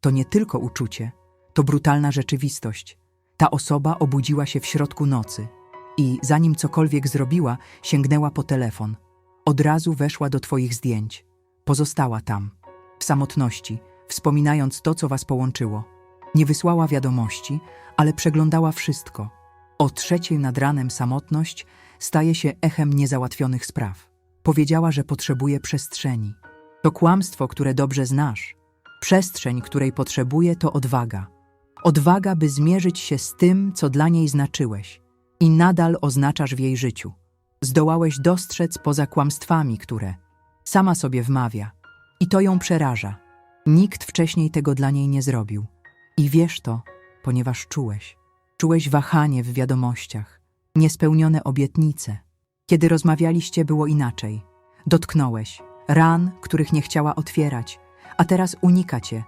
To nie tylko uczucie, to brutalna rzeczywistość. Ta osoba obudziła się w środku nocy i zanim cokolwiek zrobiła, sięgnęła po telefon. Od razu weszła do twoich zdjęć. Pozostała tam, w samotności, wspominając to, co was połączyło. Nie wysłała wiadomości, ale przeglądała wszystko. O trzeciej nad ranem samotność staje się echem niezałatwionych spraw. Powiedziała, że potrzebuje przestrzeni. To kłamstwo, które dobrze znasz. Przestrzeń, której potrzebuje, to odwaga. Odwaga, by zmierzyć się z tym, co dla niej znaczyłeś i nadal oznaczasz w jej życiu. Zdołałeś dostrzec poza kłamstwami, które sama sobie wmawia. I to ją przeraża. Nikt wcześniej tego dla niej nie zrobił. I wiesz to, ponieważ czułeś. Czułeś wahanie w wiadomościach, niespełnione obietnice. Kiedy rozmawialiście, było inaczej. Dotknąłeś ran, których nie chciała otwierać, a teraz unika cię.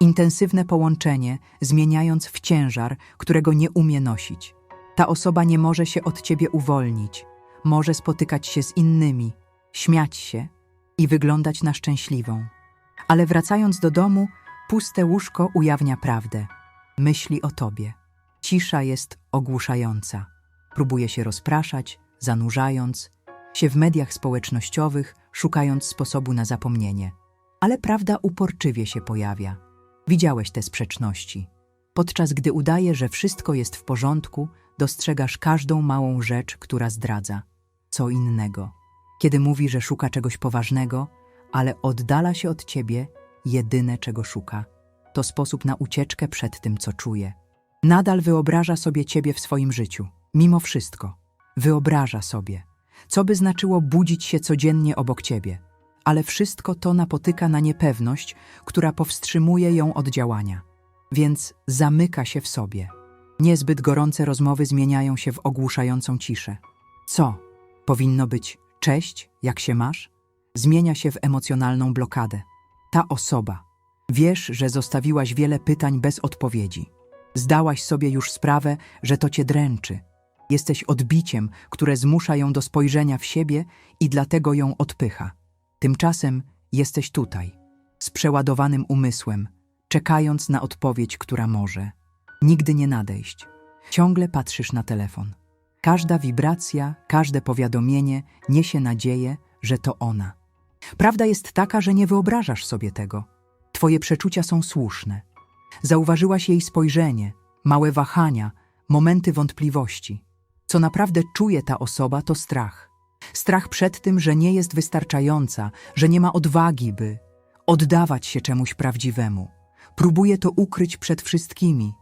Intensywne połączenie, zmieniając w ciężar, którego nie umie nosić. Ta osoba nie może się od ciebie uwolnić, może spotykać się z innymi, śmiać się i wyglądać na szczęśliwą. Ale wracając do domu, puste łóżko ujawnia prawdę. Myśli o tobie. Cisza jest ogłuszająca. Próbuje się rozpraszać, zanurzając się w mediach społecznościowych, szukając sposobu na zapomnienie. Ale prawda uporczywie się pojawia. Widziałeś te sprzeczności. Podczas gdy udaje, że wszystko jest w porządku, dostrzegasz każdą małą rzecz, która zdradza. Co innego. Kiedy mówi, że szuka czegoś poważnego, ale oddala się od ciebie, jedyne czego szuka. To sposób na ucieczkę przed tym, co czuje. Nadal wyobraża sobie ciebie w swoim życiu, mimo wszystko. Wyobraża sobie, co by znaczyło budzić się codziennie obok ciebie, ale wszystko to napotyka na niepewność, która powstrzymuje ją od działania. Więc zamyka się w sobie. Niezbyt gorące rozmowy zmieniają się w ogłuszającą ciszę. Co? Powinno być cześć, jak się masz? Zmienia się w emocjonalną blokadę. Ta osoba. Wiesz, że zostawiłaś wiele pytań bez odpowiedzi. Zdałaś sobie już sprawę, że to cię dręczy. Jesteś odbiciem, które zmusza ją do spojrzenia w siebie i dlatego ją odpycha. Tymczasem jesteś tutaj, z przeładowanym umysłem, czekając na odpowiedź, która może nigdy nie nadejść. Ciągle patrzysz na telefon. Każda wibracja, każde powiadomienie niesie nadzieję, że to ona. Prawda jest taka, że nie wyobrażasz sobie tego. Twoje przeczucia są słuszne. Zauważyłaś jej spojrzenie, małe wahania, momenty wątpliwości. Co naprawdę czuje ta osoba, to strach. Strach przed tym, że nie jest wystarczająca, że nie ma odwagi, by oddawać się czemuś prawdziwemu. Próbuje to ukryć przed wszystkimi,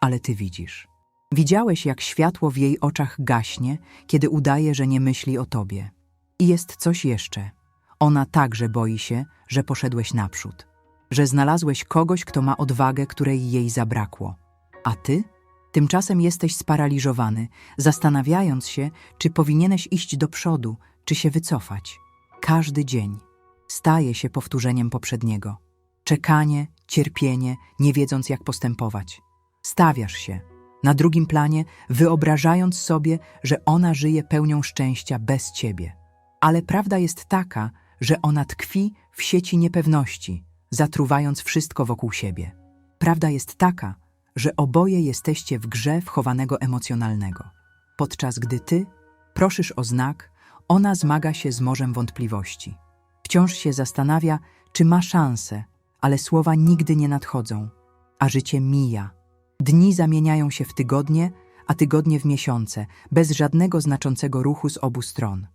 ale ty widzisz. Widziałeś, jak światło w jej oczach gaśnie, kiedy udaje, że nie myśli o tobie. I jest coś jeszcze. Ona także boi się, że poszedłeś naprzód, że znalazłeś kogoś, kto ma odwagę, której jej zabrakło. A ty? Tymczasem jesteś sparaliżowany, zastanawiając się, czy powinieneś iść do przodu, czy się wycofać. Każdy dzień staje się powtórzeniem poprzedniego. Czekanie, cierpienie, nie wiedząc jak postępować. Stawiasz się na drugim planie, wyobrażając sobie, że ona żyje pełnią szczęścia bez ciebie. Ale prawda jest taka, że ona tkwi w sieci niepewności, zatruwając wszystko wokół siebie. Prawda jest taka, że oboje jesteście w grze wchowanego emocjonalnego. Podczas gdy ty proszysz o znak, ona zmaga się z morzem wątpliwości. Wciąż się zastanawia, czy ma szansę, ale słowa nigdy nie nadchodzą, a życie mija. Dni zamieniają się w tygodnie, a tygodnie w miesiące, bez żadnego znaczącego ruchu z obu stron.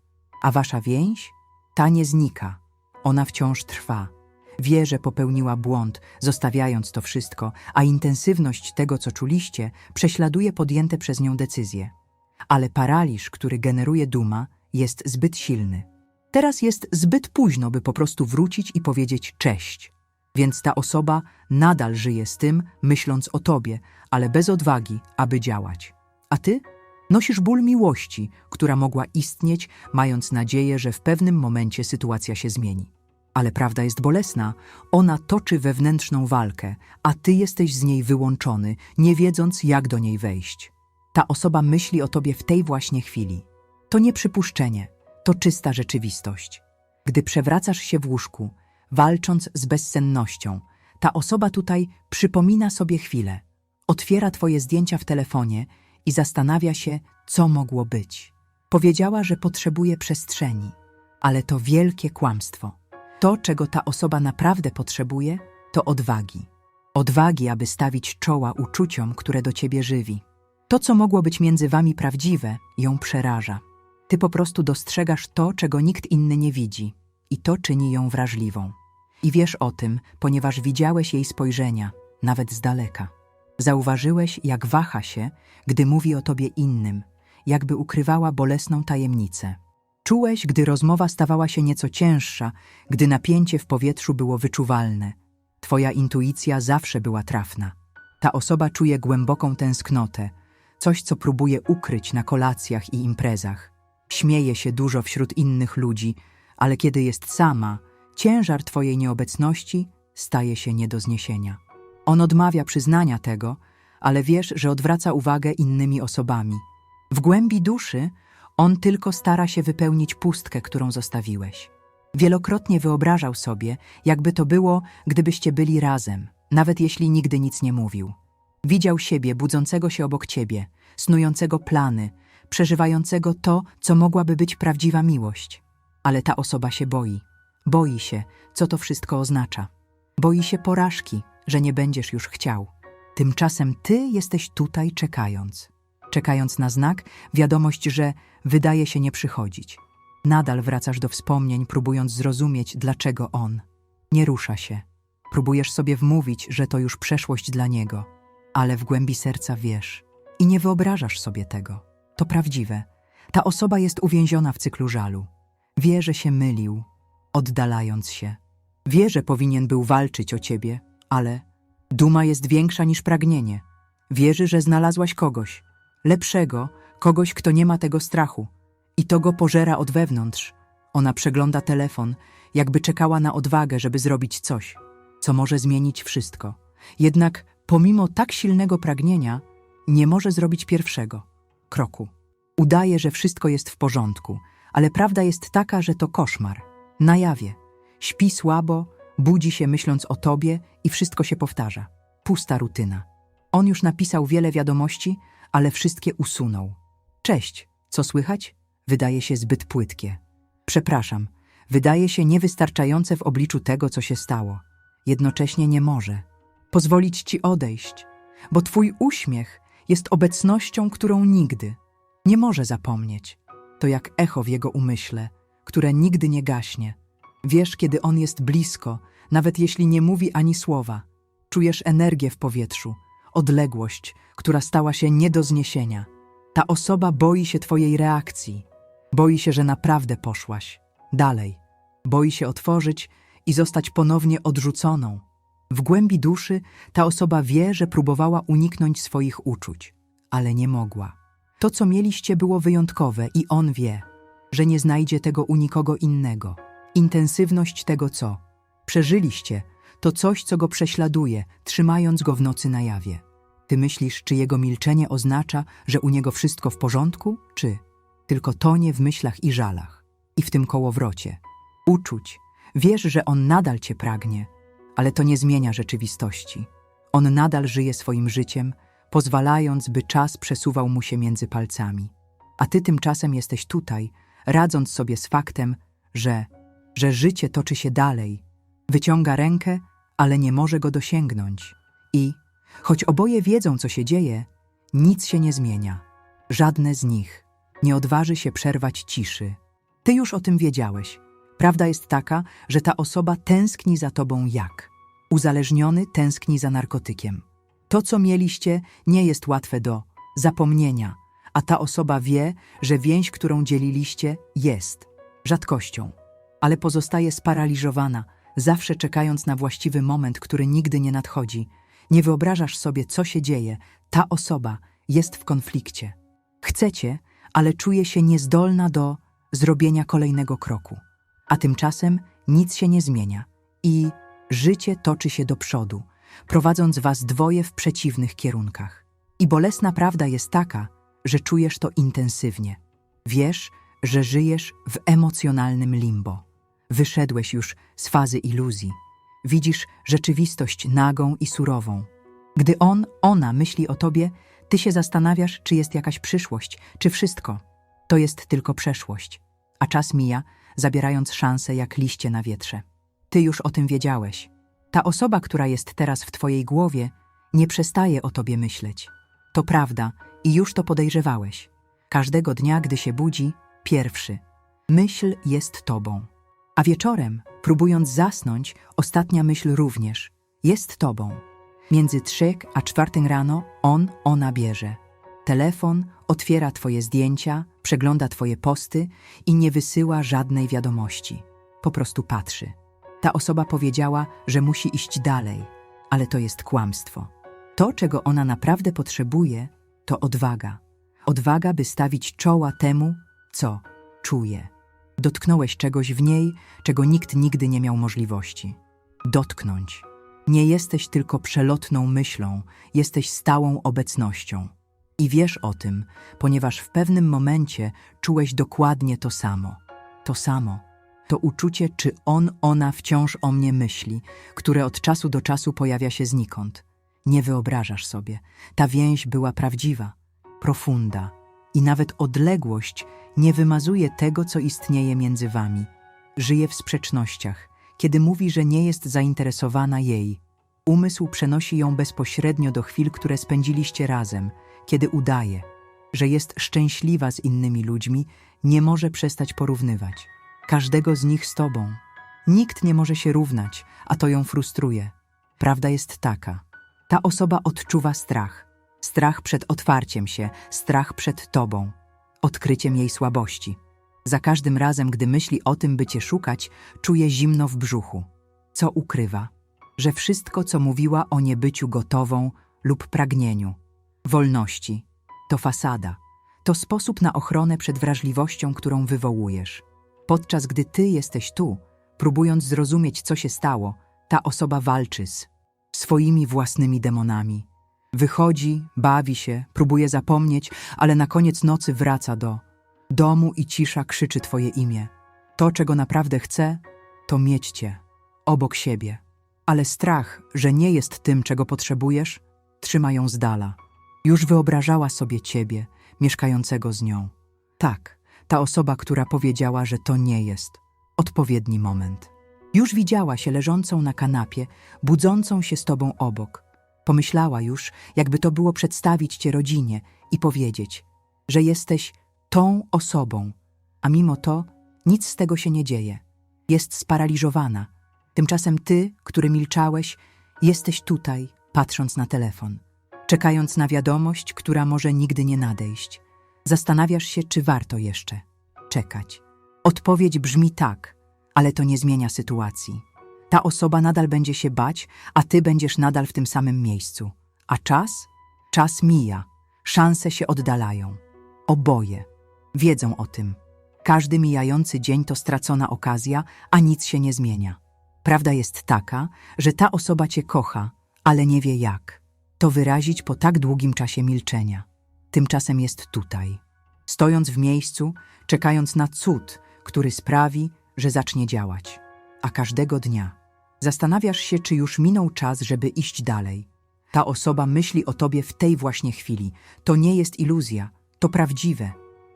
A wasza więź? Ta nie znika. Ona wciąż trwa. Wie, że popełniła błąd, zostawiając to wszystko, a intensywność tego, co czuliście, prześladuje podjęte przez nią decyzje. Ale paraliż, który generuje duma, jest zbyt silny. Teraz jest zbyt późno, by po prostu wrócić i powiedzieć cześć. Więc ta osoba nadal żyje z tym, myśląc o tobie, ale bez odwagi, aby działać. A ty? Nosisz ból miłości, która mogła istnieć, mając nadzieję, że w pewnym momencie sytuacja się zmieni. Ale prawda jest bolesna. Ona toczy wewnętrzną walkę, a ty jesteś z niej wyłączony, nie wiedząc, jak do niej wejść. Ta osoba myśli o tobie w tej właśnie chwili. To nie przypuszczenie, to czysta rzeczywistość. Gdy przewracasz się w łóżku, walcząc z bezsennością, Ta osoba tutaj przypomina sobie chwilę, otwiera twoje zdjęcia w telefonie i zastanawia się, co mogło być. Powiedziała, że potrzebuje przestrzeni, ale to wielkie kłamstwo. To, czego ta osoba naprawdę potrzebuje, to odwagi. Odwagi, aby stawić czoła uczuciom, które do ciebie żywi. To, co mogło być między wami prawdziwe, ją przeraża. Ty po prostu dostrzegasz to, czego nikt inny nie widzi, i to czyni ją wrażliwą. I wiesz o tym, ponieważ widziałeś jej spojrzenia, nawet z daleka. Zauważyłeś, jak waha się, gdy mówi o tobie innym, jakby ukrywała bolesną tajemnicę. Czułeś, gdy rozmowa stawała się nieco cięższa, gdy napięcie w powietrzu było wyczuwalne. Twoja intuicja zawsze była trafna. Ta osoba czuje głęboką tęsknotę, coś, co próbuje ukryć na kolacjach i imprezach. Śmieje się dużo wśród innych ludzi, ale kiedy jest sama, ciężar Twojej nieobecności staje się nie do zniesienia. On odmawia przyznania tego, ale wiesz, że odwraca uwagę innymi osobami. W głębi duszy on tylko stara się wypełnić pustkę, którą zostawiłeś. Wielokrotnie wyobrażał sobie, jakby to było, gdybyście byli razem, nawet jeśli nigdy nic nie mówił. Widział siebie budzącego się obok ciebie, snującego plany, przeżywającego to, co mogłaby być prawdziwa miłość. Ale ta osoba się boi. Boi się, co to wszystko oznacza. Boi się porażki, że nie będziesz już chciał. Tymczasem ty jesteś tutaj czekając. Czekając na znak, wiadomość, że wydaje się nie przychodzić. Nadal wracasz do wspomnień, próbując zrozumieć, dlaczego on. Nie rusza się. Próbujesz sobie wmówić, że to już przeszłość dla niego, ale w głębi serca wiesz i nie wyobrażasz sobie tego. To prawdziwe. Ta osoba jest uwięziona w cyklu żalu. Wie, że się mylił, oddalając się. Wie, że powinien był walczyć o ciebie, ale duma jest większa niż pragnienie. Wierzy, że znalazłaś kogoś, lepszego, kogoś, kto nie ma tego strachu. I to go pożera od wewnątrz. Ona przegląda telefon, jakby czekała na odwagę, żeby zrobić coś, co może zmienić wszystko. Jednak pomimo tak silnego pragnienia, nie może zrobić pierwszego kroku. Udaje, że wszystko jest w porządku, ale prawda jest taka, że to koszmar. Na jawie. Śpi słabo, budzi się myśląc o tobie i wszystko się powtarza. Pusta rutyna. On już napisał wiele wiadomości, ale wszystkie usunął. Cześć, co słychać? Wydaje się zbyt płytkie. Przepraszam, wydaje się niewystarczające w obliczu tego, co się stało. Jednocześnie nie może pozwolić ci odejść, bo twój uśmiech jest obecnością, którą nigdy nie może zapomnieć. To jak echo w jego umyśle, które nigdy nie gaśnie. Wiesz, kiedy on jest blisko, nawet jeśli nie mówi ani słowa. Czujesz energię w powietrzu, odległość, która stała się nie do zniesienia. Ta osoba boi się twojej reakcji. Boi się, że naprawdę poszłaś. Dalej. Boi się otworzyć i zostać ponownie odrzuconą. W głębi duszy ta osoba wie, że próbowała uniknąć swoich uczuć, ale nie mogła. To, co mieliście, było wyjątkowe i on wie, że nie znajdzie tego u nikogo innego. Intensywność tego, co przeżyliście, to coś, co go prześladuje, trzymając go w nocy na jawie. Ty myślisz, czy jego milczenie oznacza, że u niego wszystko w porządku, czy tylko tonie w myślach i żalach, i w tym kołowrocie. Uczuć, wiesz, że on nadal cię pragnie, ale to nie zmienia rzeczywistości. On nadal żyje swoim życiem, pozwalając, by czas przesuwał mu się między palcami. A ty tymczasem jesteś tutaj, radząc sobie z faktem, że, że życie toczy się dalej. Wyciąga rękę, ale nie może go dosięgnąć. I, choć oboje wiedzą, co się dzieje, nic się nie zmienia. Żadne z nich nie odważy się przerwać ciszy. Ty już o tym wiedziałeś. Prawda jest taka, że ta osoba tęskni za tobą jak? Uzależniony tęskni za narkotykiem. To, co mieliście, nie jest łatwe do zapomnienia, a ta osoba wie, że więź, którą dzieliliście, jest rzadkością, ale pozostaje sparaliżowana, zawsze czekając na właściwy moment, który nigdy nie nadchodzi. Nie wyobrażasz sobie, co się dzieje. Ta osoba jest w konflikcie. Chcecie, ale czuje się niezdolna do zrobienia kolejnego kroku. A tymczasem nic się nie zmienia i życie toczy się do przodu, prowadząc was dwoje w przeciwnych kierunkach. I bolesna prawda jest taka, że czujesz to intensywnie. Wiesz, że żyjesz w emocjonalnym limbo. Wyszedłeś już z fazy iluzji. Widzisz rzeczywistość nagą i surową. Gdy on, ona myśli o tobie, ty się zastanawiasz, czy jest jakaś przyszłość, czy wszystko. To jest tylko przeszłość. A czas mija, zabierając szanse jak liście na wietrze. Ty już o tym wiedziałeś. Ta osoba, która jest teraz w twojej głowie, nie przestaje o tobie myśleć. To prawda i już to podejrzewałeś. Każdego dnia, gdy się budzi, pierwszy. Myśl jest tobą. A wieczorem, próbując zasnąć, ostatnia myśl również jest tobą. Między trzech a czwartym rano on, ona bierze. Telefon, otwiera twoje zdjęcia, przegląda twoje posty i nie wysyła żadnej wiadomości. Po prostu patrzy. Ta osoba powiedziała, że musi iść dalej, ale to jest kłamstwo. To, czego ona naprawdę potrzebuje, to odwaga. Odwaga, by stawić czoła temu, co czuje. Dotknąłeś czegoś w niej, czego nikt nigdy nie miał możliwości. Dotknąć. Nie jesteś tylko przelotną myślą, jesteś stałą obecnością. I wiesz o tym, ponieważ w pewnym momencie czułeś dokładnie to samo. To samo. To uczucie, czy on, ona wciąż o mnie myśli, które od czasu do czasu pojawia się znikąd. Nie wyobrażasz sobie. Ta więź była prawdziwa, profunda i nawet odległość nie wymazuje tego, co istnieje między wami. Żyje w sprzecznościach. Kiedy mówi, że nie jest zainteresowana jej, umysł przenosi ją bezpośrednio do chwil, które spędziliście razem. Kiedy udaje, że jest szczęśliwa z innymi ludźmi, nie może przestać porównywać. Każdego z nich z tobą. Nikt nie może się równać, a to ją frustruje. Prawda jest taka. Ta osoba odczuwa strach. Strach przed otwarciem się, strach przed tobą, odkryciem jej słabości. Za każdym razem, gdy myśli o tym, by cię szukać, czuje zimno w brzuchu. Co ukrywa? Że wszystko, co mówiła o niebyciu gotową lub pragnieniu, wolności, to fasada. To sposób na ochronę przed wrażliwością, którą wywołujesz. Podczas gdy ty jesteś tu, próbując zrozumieć, co się stało, ta osoba walczy z swoimi własnymi demonami. Wychodzi, bawi się, próbuje zapomnieć, ale na koniec nocy wraca do domu i cisza krzyczy Twoje imię. To, czego naprawdę chce, to mieć Cię obok siebie. Ale strach, że nie jest tym, czego potrzebujesz, trzyma ją z dala. Już wyobrażała sobie Ciebie, mieszkającego z nią. Tak, ta osoba, która powiedziała, że to nie jest odpowiedni moment. Już widziała się leżącą na kanapie, budzącą się z tobą obok. Pomyślała już, jakby to było przedstawić cię rodzinie i powiedzieć, że jesteś tą osobą, a mimo to nic z tego się nie dzieje. Jest sparaliżowana. Tymczasem ty, który milczałeś, jesteś tutaj, patrząc na telefon, czekając na wiadomość, która może nigdy nie nadejść. Zastanawiasz się, czy warto jeszcze czekać. Odpowiedź brzmi tak, ale to nie zmienia sytuacji. Ta osoba nadal będzie się bać, a ty będziesz nadal w tym samym miejscu. A czas? Czas mija, szanse się oddalają. Oboje wiedzą o tym. Każdy mijający dzień to stracona okazja, a nic się nie zmienia. Prawda jest taka, że ta osoba cię kocha, ale nie wie jak. To wyrazić po tak długim czasie milczenia. Tymczasem jest tutaj, stojąc w miejscu, czekając na cud, który sprawi, że zacznie działać. A każdego dnia zastanawiasz się, czy już minął czas, żeby iść dalej. Ta osoba myśli o tobie w tej właśnie chwili. To nie jest iluzja, to prawdziwe.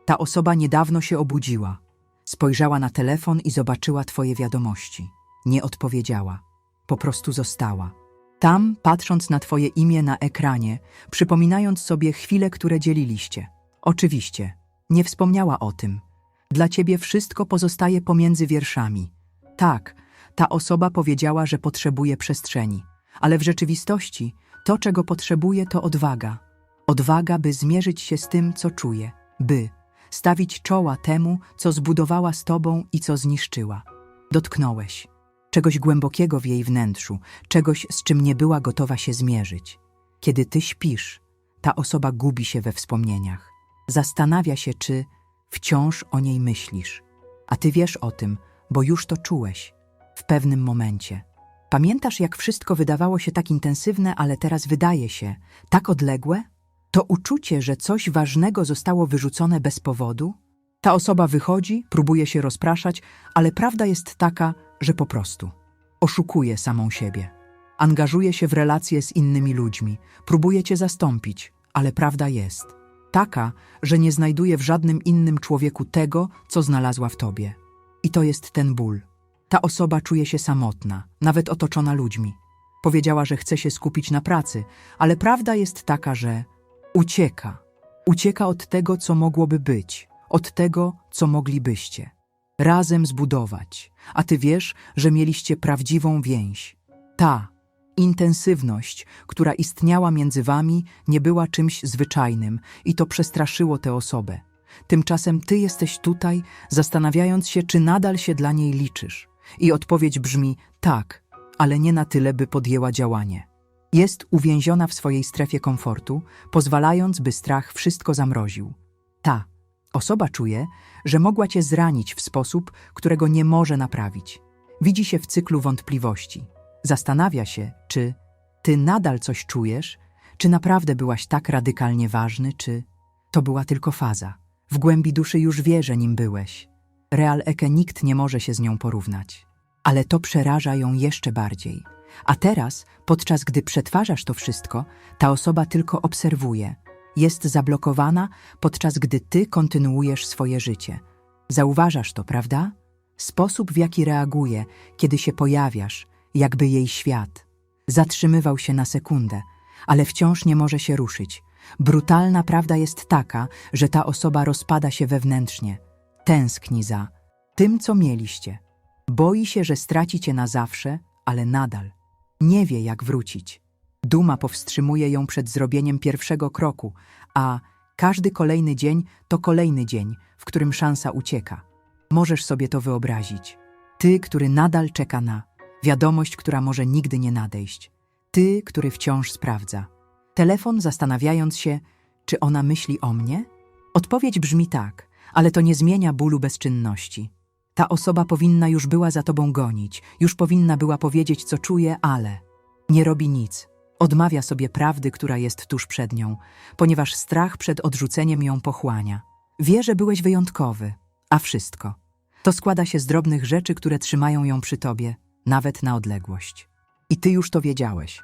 Ta osoba niedawno się obudziła. Spojrzała na telefon i zobaczyła twoje wiadomości. Nie odpowiedziała. Po prostu została. Tam, patrząc na twoje imię na ekranie, przypominając sobie chwile, które dzieliliście. Oczywiście, nie wspomniała o tym. Dla ciebie wszystko pozostaje pomiędzy wierszami. Tak, ta osoba powiedziała, że potrzebuje przestrzeni, ale w rzeczywistości to, czego potrzebuje, to odwaga. Odwaga, by zmierzyć się z tym, co czuje, by stawić czoła temu, co zbudowała z tobą i co zniszczyła. Dotknąłeś czegoś głębokiego w jej wnętrzu, czegoś, z czym nie była gotowa się zmierzyć. Kiedy ty śpisz, ta osoba gubi się we wspomnieniach. Zastanawia się, czy wciąż o niej myślisz. A ty wiesz o tym, bo już to czułeś w pewnym momencie. Pamiętasz, jak wszystko wydawało się tak intensywne, ale teraz wydaje się tak odległe? To uczucie, że coś ważnego zostało wyrzucone bez powodu? Ta osoba wychodzi, próbuje się rozpraszać, ale prawda jest taka, że po prostu Oszukuje samą siebie. Angażuje się w relacje z innymi ludźmi, próbuje cię zastąpić, ale prawda jest taka, że nie znajduje w żadnym innym człowieku tego, co znalazła w tobie. I to jest ten ból. Ta osoba czuje się samotna, nawet otoczona ludźmi. Powiedziała, że chce się skupić na pracy, ale prawda jest taka, że ucieka. Ucieka od tego, co mogłoby być, od tego, co moglibyście. Razem zbudować. A ty wiesz, że mieliście prawdziwą więź. Ta intensywność, która istniała między wami, nie była czymś zwyczajnym i to przestraszyło tę osobę. Tymczasem ty jesteś tutaj, zastanawiając się, czy nadal się dla niej liczysz. I odpowiedź brzmi tak, ale nie na tyle, by podjęła działanie. Jest uwięziona w swojej strefie komfortu, pozwalając, by strach wszystko zamroził. Ta osoba czuje, że mogła cię zranić w sposób, którego nie może naprawić. Widzi się w cyklu wątpliwości. Zastanawia się, czy ty nadal coś czujesz, czy naprawdę byłaś tak radykalnie ważny, czy to była tylko faza. W głębi duszy już wie, że nim byłeś. Real Eke nikt nie może się z nią porównać. Ale to przeraża ją jeszcze bardziej. A teraz, podczas gdy przetwarzasz to wszystko, ta osoba tylko obserwuje. Jest zablokowana, podczas gdy ty kontynuujesz swoje życie. Zauważasz to, prawda? Sposób, w jaki reaguje, kiedy się pojawiasz, jakby jej świat. Zatrzymywał się na sekundę, ale wciąż nie może się ruszyć. Brutalna prawda jest taka, że ta osoba rozpada się wewnętrznie. Tęskni za tym, co mieliście. Boi się, że straci cię na zawsze, ale nadal. Nie wie, jak wrócić. Duma powstrzymuje ją przed zrobieniem pierwszego kroku, a każdy kolejny dzień to kolejny dzień, w którym szansa ucieka. Możesz sobie to wyobrazić. Ty, który nadal czeka na wiadomość, która może nigdy nie nadejść. Ty, który wciąż sprawdza. Telefon zastanawiając się, czy ona myśli o mnie? Odpowiedź brzmi tak, ale to nie zmienia bólu bezczynności. Ta osoba powinna już była za tobą gonić, już powinna była powiedzieć, co czuje, ale nie robi nic. Odmawia sobie prawdy, która jest tuż przed nią, ponieważ strach przed odrzuceniem ją pochłania. Wie, że byłeś wyjątkowy, a wszystko. To składa się z drobnych rzeczy, które trzymają ją przy tobie, nawet na odległość. I ty już to wiedziałeś.